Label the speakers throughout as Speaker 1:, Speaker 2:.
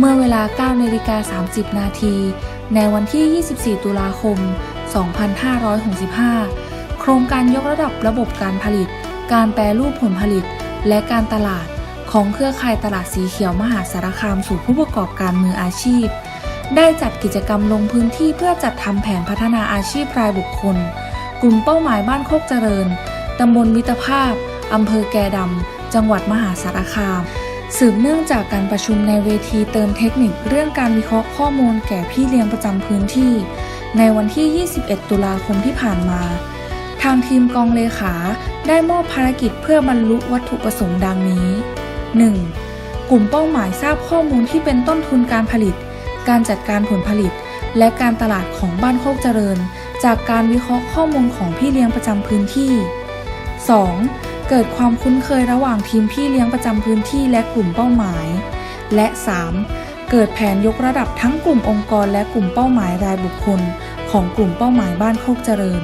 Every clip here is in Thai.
Speaker 1: เมื่อเวลา9นาฬิกา30 นาที ในวันที่ 24 ตุลาคม 2565 โครงการยกระดับระบบการผลิต การแปรรูปผลผลิต และการตลาดของเครือข่ายตลาดสีเขียวมหาสารคามสู่ผู้ประกอบการมืออาชีพ ได้จัดกิจกรรมลงพื้นที่เพื่อจัดทำแผนพัฒนาอาชีพรายบุคคล กลุ่มเป้าหมายบ้านโคกเจริญตำบลมิตรภาพอำเภอแกดำจังหวัดมหาสารคาม สืบเนื่องจากการประชุมในเวทีเติมเทคนิคเรื่องการวิเคราะห์ข้อมูลแก่พี่เลี้ยงประจำพื้นที่ ในวันที่ 21 ตุลาคมที่ผ่านมา ทางทีมกองเลขาได้มอบภารกิจเพื่อบรรลุวัตถุประสงค์ดังนี้ 1. กลุ่มเป้าหมายทราบข้อมูลที่เป็นต้นทุนการผลิต การจัดการผลผลิต และการตลาดของบ้านโคกเจริญ จากการวิเคราะห์ข้อมูลของพี่เลี้ยงประจำพื้นที่ 2. เกิดความคุ้นเคยระหว่างทีมพี่เลี้ยงประจำพื้นที่และกลุ่มเป้าหมาย และ 3. เกิดแผนยกระดับทั้งกลุ่มองค์กรและกลุ่มเป้าหมายรายบุคคล ของกลุ่มเป้าหมายบ้านโคกเจริญ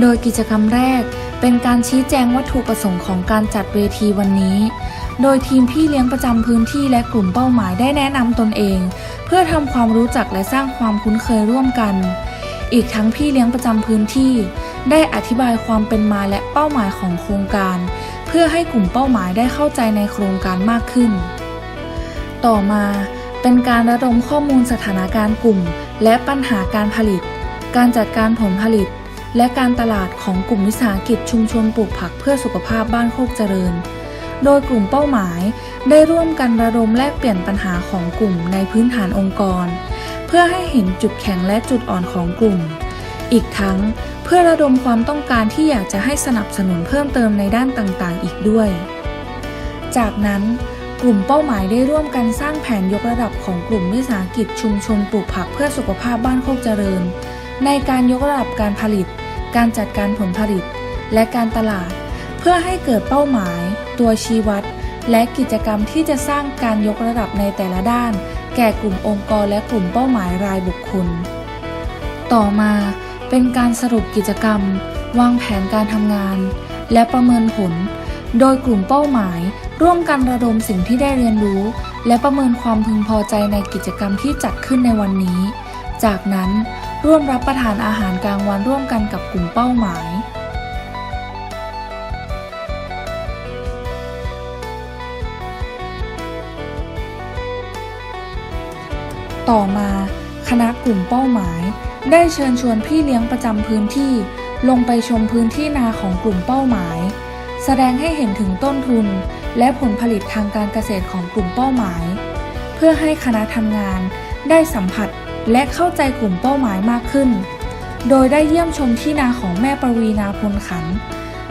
Speaker 1: โดยกิจกรรมแรกเป็นการชี้แจงวัตถุประสงค์ของการจัดเวทีวันนี้ โดยทีมพี่เลี้ยงประจำพื้นที่และกลุ่มเป้าหมายได้แนะนำตนเอง เพื่อทำความรู้จักและสร้างความคุ้นเคยร่วมกัน อีกทั้งพี่เลี้ยงประจำพื้นที่ ได้อธิบายความเป็นมาและ เป้าหมายของโครงการ เพื่อให้กลุ่มเป้าหมายได้เข้าใจในโครงการมากขึ้น ต่อมาเป็นการระดมข้อมูลสถานการณ์กลุ่ม และปัญหาการผลิต การจัดการผลผลิต และการตลาดของกลุ่มวิสาหกิจชุมชนปลูกผักเพื่อสุขภาพบ้านโคกเจริญ โดยกลุ่มเป้าหมายได้ร่วมกันระดมแลกเปลี่ยนปัญหาของกลุ่มในพื้นฐานองค์กร เพื่อให้เห็นจุดแข็งและจุดอ่อนของกลุ่ม อีกทั้ง เพื่อระดมความต้องการที่อยากจะให้สนับสนุนเพิ่มเติมในด้านต่างๆ อีกด้วย จากนั้นกลุ่มเป้าหมายได้ร่วมกันสร้างแผนยกระดับของกลุ่มวิสาหกิจชุมชนปลูกผักเพื่อสุขภาพบ้านโคกเจริญ ในการยกระดับการผลิต การจัดการผลผลิต และการตลาด เพื่อให้เกิดเป้าหมาย ตัวชี้วัด และกิจกรรมที่จะสร้างการยกระดับในแต่ละด้าน แก่กลุ่มองค์กรและกลุ่มเป้าหมายรายบุคคล ต่อมา เป็นการสรุปกิจกรรม วางแผนการทำงาน และประเมินผล โดยกลุ่มเป้าหมาย ร่วมกันระดมสิ่งที่ได้เรียนรู้ และประเมินความพึงพอใจในกิจกรรมที่จัดขึ้นในวันนี้ จากนั้นร่วมรับประทานอาหารกลางวันร่วมกันกับกลุ่มเป้าหมายต่อมา คณะกลุ่มเป้าหมาย ได้เชิญชวนพี่เลี้ยงประจำพื้นที่ ลงไปชมพื้นที่นาของกลุ่มเป้าหมาย แสดงให้เห็นถึงต้นทุน และผลผลิตทางการเกษตรของกลุ่มเป้าหมาย เพื่อให้คณะทำงาน ได้สัมผัสและเข้าใจกลุ่มเป้าหมายมากขึ้น โดยได้เยี่ยมชมที่นาของแม่ประวีนาพลขัน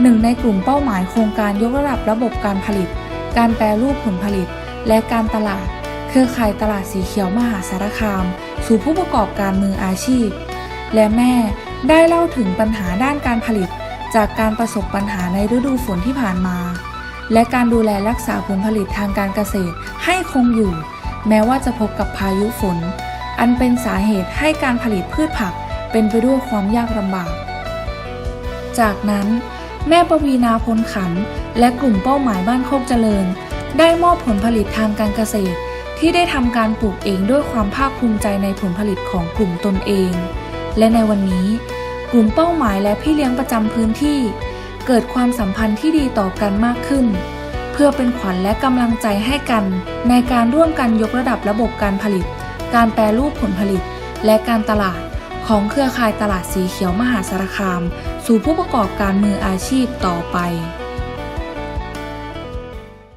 Speaker 1: หนึ่งในกลุ่มเป้าหมายโครงการยกระดับระบบการผลิต การแปรรูปผลผลิต และการตลาด เครือข่ายตลาดสีเขียวมหาสารคาม สู่ผู้ประกอบการมืออาชีพ และแม่ได้เล่าถึงปัญหาด้านการผลิต จากการประสบปัญหาในฤดูฝนที่ผ่านมา และการดูแลรักษาผลผลิตทางการเกษตรให้คงอยู่ แม้ว่าจะพบกับพายุฝน อันเป็นสาเหตุให้การผลิตพืชผักเป็นไปด้วยความยากลำบาก จากนั้น แม่ปวีนาพลขัน และกลุ่มเป้าหมายบ้านโคกเจริญ ได้มอบผลผลิตทางการเกษตร ที่ได้ทำการปลูกเองด้วยความภาคภูมิใจในผลผลิตของกลุ่มตนเอง และในวันนี้ กลุ่มเป้าหมายและพี่เลี้ยงประจำพื้นที่ เกิดความสัมพันธ์ที่ดีต่อกันมากขึ้น เพื่อเป็นขวัญและกำลังใจให้กัน ในการร่วมกันยกระดับระบบการผลิต การแปรรูปผลผลิต และการตลาดของเครือข่ายตลาดสีเขียวมหาสารคาม สู่ผู้ประกอบการมืออาชีพต่อไป